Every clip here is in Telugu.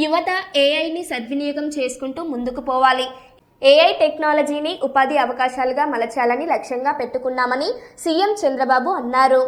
యువత ఏఐని సద్వినియోగం చేసుకుంటూ ముందుకు పోవాలి. ఏఐ టెక్నాలజీని ఉపాధి అవకాశాలుగా మలచాలని లక్ష్యంగా పెట్టుకున్నామని సీఎం చంద్రబాబు అన్నారు.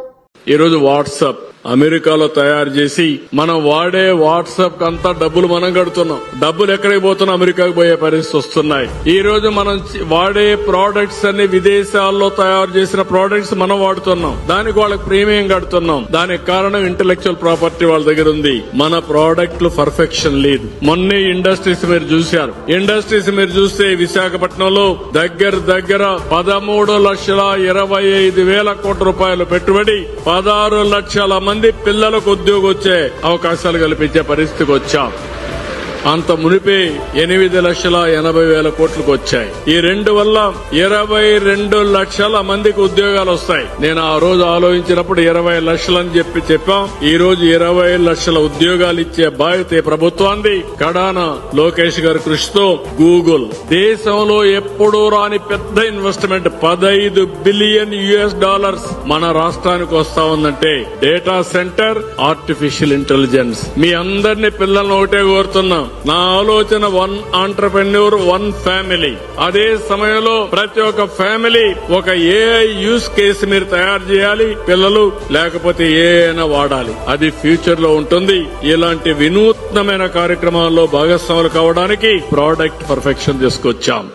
ఈరోజు వాట్సాప్ అమెరికాలో తయారు చేసి మనం వాడే వాట్సాప్ అంతా డబ్బులు మనం కడుతున్నాం. డబ్బులు ఎక్కడికి పోతున్నా అమెరికాకు పోయే పరిస్థితి వస్తున్నాయి. ఈ రోజు మనం వాడే ప్రోడక్ట్స్ అన్ని విదేశాల్లో తయారు చేసిన ప్రోడక్ట్స్ మనం వాడుతున్నాం. దానికి వాళ్ళకి ప్రీమియం కడుతున్నాం. దానికి కారణం ఇంటలెక్చువల్ ప్రాపర్టీ వాళ్ళ దగ్గర ఉంది. మన ప్రోడక్ట్లు పర్ఫెక్షన్ లేదు. మొన్నే ఇండస్ట్రీస్ మీరు చూశారు. ఇండస్ట్రీస్ మీరు చూస్తే విశాఖపట్నంలో దగ్గర దగ్గర పదమూడు లక్షల ఇరవై ఐదు వేల కోట్ల రూపాయలు పెట్టుబడి పదహారు లక్షల మంది పిల్లలకు ఉద్యోగం వచ్చే అవకాశాలు కల్పించే పరిస్థితికి వచ్చాం. అంత మునిపే ఎనిమిది లక్షల ఎనభై వేల కోట్లకు వచ్చాయి. ఈ రెండు వల్ల ఇరవై రెండు లక్షల మందికి ఉద్యోగాలు వస్తాయి. నేను ఆ రోజు ఆలోచించినప్పుడు ఇరవై లక్షలని చెప్పి చెప్పాం. ఈ రోజు ఇరవై లక్షల ఉద్యోగాలు ఇచ్చే బాధ్యత ప్రభుత్వాన్ని కడాన లోకేష్ గారి కృషితో గూగుల్ దేశంలో ఎప్పుడూ రాని పెద్ద ఇన్వెస్ట్మెంట్ పదైదు బిలియన్ యుఎస్ డాలర్స్ మన రాష్ట్రానికి వస్తా ఉందంటే డేటా సెంటర్ ఆర్టిఫిషియల్ ఇంటెలిజెన్స్. మీ అందరినీ పిల్లల్ని ఒకటే కోరుతున్నాం. నా ఆలోచన వన్ ఆంటర్ప్రెన్యూర్ వన్ ఫ్యామిలీ. అదే సమయంలో ప్రతి ఒక్క ఫ్యామిలీ ఒక ఏఐ యూస్ కేసు మీరు తయారు చేయాలి పిల్లలు లేకపోతే ఏ అయినా వాడాలి. అది ఫ్యూచర్లో ఉంటుంది. ఇలాంటి వినూత్నమైన కార్యక్రమాల్లో భాగస్వాములు కావడానికి ప్రోడక్ట్ పర్ఫెక్షన్ తీసుకొచ్చాం.